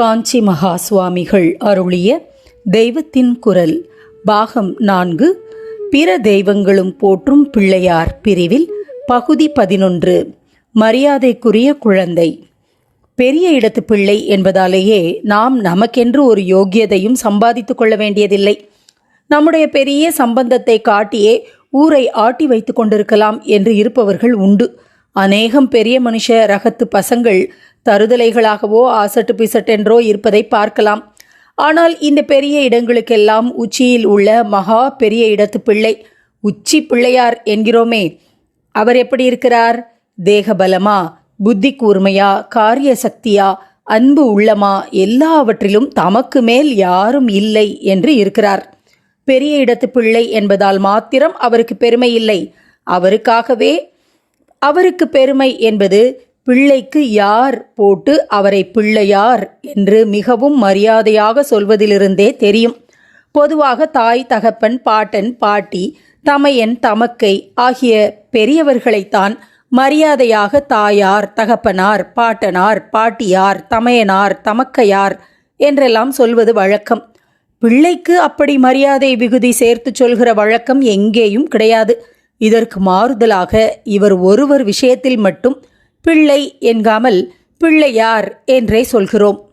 காஞ்சி மகா சுவாமிகள் அருளிய தெய்வத்தின் குரல் பாகம் நான்கு பிற தெய்வங்களும் போற்றும் பிள்ளையார் பிரிவில் பகுதி பதினொன்று மரியாதைக்குரிய குழந்தை. பெரிய இடத்து பிள்ளை என்பதாலேயே நாம் நமக்கென்று ஒரு யோக்கியதையும் சம்பாதித்துக் கொள்ள வேண்டியதில்லை. நம்முடைய பெரிய சம்பந்தத்தை காட்டியே ஊரை ஆட்டி வைத்து கொண்டிருக்கலாம் என்று இருப்பவர்கள் உண்டு. அநேகம் பெரிய மனுஷ ரகத்து பசங்கள் தருதலைகளாகவோ ஆசட்டு பிசட்டென்றோ இருப்பதை பார்க்கலாம். ஆனால் இந்த பெரிய இடங்களுக்கெல்லாம் உச்சியில் உள்ள மகா பெரிய இடத்து பிள்ளை உச்சி பிள்ளையார் என்கிறோமே. அவர் எப்படி இருக்கிறார்? தேகபலமா புத்தி கூர்மையா காரிய சக்தியா அன்பு உள்ளமா எல்லாவற்றிலும் தமக்கு மேல் யாரும் இல்லை என்று இருக்கிறார். பெரிய இடத்து பிள்ளை என்பதால் மாத்திரம் அவருக்கு பெருமை இல்லை. அவருக்காகவே அவருக்கு பெருமை என்பது பிள்ளைக்கு யார் போட்டு அவரை பிள்ளையார் என்று மிகவும் மரியாதையாக சொல்வதிலிருந்தே தெரியும். பொதுவாக தாய் தகப்பன் பாட்டன் பாட்டி தமையன் தமக்கை ஆகிய பெரியவர்களைத்தான் மரியாதையாக தாயார் தகப்பனார் பாட்டனார் பாட்டியார் தமையனார் தமக்கையார் என்றெல்லாம் சொல்வது வழக்கம். பிள்ளைக்கு அப்படி மரியாதை விகுதி சேர்த்து சொல்கிற வழக்கம் எங்கேயும் கிடையாது. இதற்கு மாறுதலாக இவர் ஒருவர் விஷயத்தில் மட்டும் பிள்ளை என்காமல் பிள்ளையார் என்றே சொல்கிறோம்.